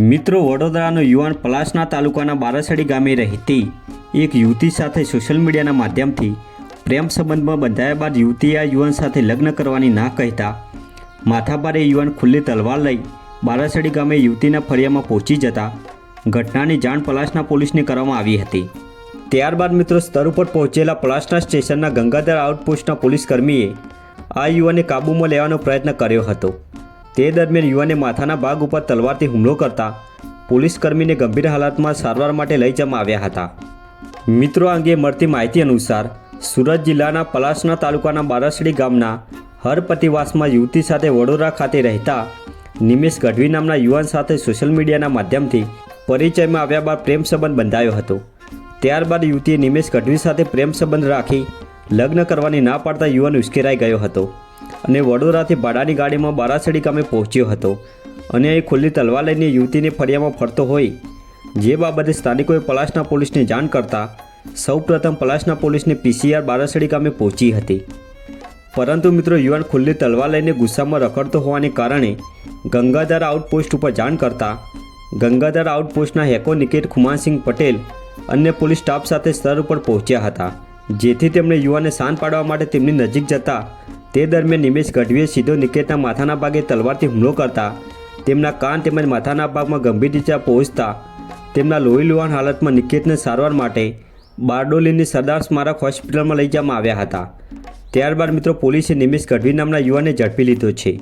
મિત્રો વડોદરાનો યુવાન પલાસના તાલુકાના બારાસડી ગામે રહેતી એક યુવતી સાથે સોશિયલ મીડિયાના માધ્યમથી પ્રેમ સંબંધમાં બંધાયા બાદ યુવતી આ યુવાન સાથે લગ્ન કરવાની ના કહેતા માથાભારે યુવાન ખુલ્લી તલવાર લઈ બારાસડી ગામે યુવતીના ફળિયામાં પહોંચી જતા ઘટનાની જાણ પલાસના પોલીસને કરવામાં આવી હતી. ત્યારબાદ મિત્રો સ્તર ઉપર પહોંચેલા પલાસના સ્ટેશનના ગંગાધર આઉટપોસ્ટના પોલીસકર્મીએ આ યુવાનને કાબૂમાં લેવાનો પ્રયત્ન કર્યો હતો. તે દરમિયાન યુવાને માથાના ભાગ ઉપર તલવારથી હુમલો કરતા પોલીસકર્મીને ગંભીર હાલતમાં સારવાર માટે લઈ જવામાં આવ્યા હતા. મિત્રો અંગે મળતી માહિતી અનુસાર, સુરત જિલ્લાના પલાસના તાલુકાના બારાસડી ગામના હરપતિવાસમાં યુવતી સાથે વડોદરા ખાતે રહેતા નિમેશ ગઢવી નામના યુવાન સાથે સોશિયલ મીડિયાના માધ્યમથી પરિચયમાં આવ્યા બાદ પ્રેમ સંબંધ બંધાયો હતો. ત્યારબાદ યુવતીએ નિમેશ ગઢવી સાથે પ્રેમ સંબંધ રાખી લગ્ન કરવાની ના પાડતા યુવાન ઉશ્કેરાઈ ગયો હતો. અને વડોદરાથી ભાડાની ગાડીમાં બારાસડી ગામે પહોંચ્યો હતો. અને અહીં ખુલ્લી તલવાર લઈને યુવતીને ફળિયામાં ફરતો હોય. જે બાબતે સ્થાનિકોએ પલાસના પોલીસને જાણ કરતા સૌપ્રથમ પલાસના પોલીસને પીસીઆર બારાસડી ગામે પહોંચી હતી. પરંતુ મિત્રો, યુવાન ખુલ્લી તલવાર લઈને ગુસ્સામાં રખડતો હોવાને કારણે ગંગાધર આઉટપોસ્ટ ઉપર જાણ કરતાં ગંગાધર આઉટપોસ્ટના હેકો નિકેટ ખુમાનસિંહ પટેલ અન્ય પોલીસ સ્ટાફ સાથે સ્થળ ઉપર પહોંચ્યા હતા. જેથી તેમણે યુવાને શાંત પાડવા માટે તેમની નજીક જતા તે દરમિયાન નિમેશ ગઢવીએ સીધો નિકેતના માથાના ભાગે તલવારથી હુમલો કરતા તેમના કાન તેમજ માથાના ભાગમાં ગંભીર ઇજા પહોંચતા તેમના લોહી લુહાણ હાલતમાં નિકેતને સારવાર માટે બારડોલીની સરદાર સ્મારક હોસ્પિટલમાં લઈ જવામાં આવ્યા હતા. ત્યારબાદ મિત્રો પોલીસે નિમેશ ગઢવી નામના યુવાનને ઝડપી લીધો છે.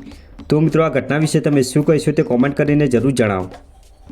તો મિત્રો આ ઘટના વિશે તમે શું કહીશો તે કોમેન્ટ કરીને જરૂર જણાવો.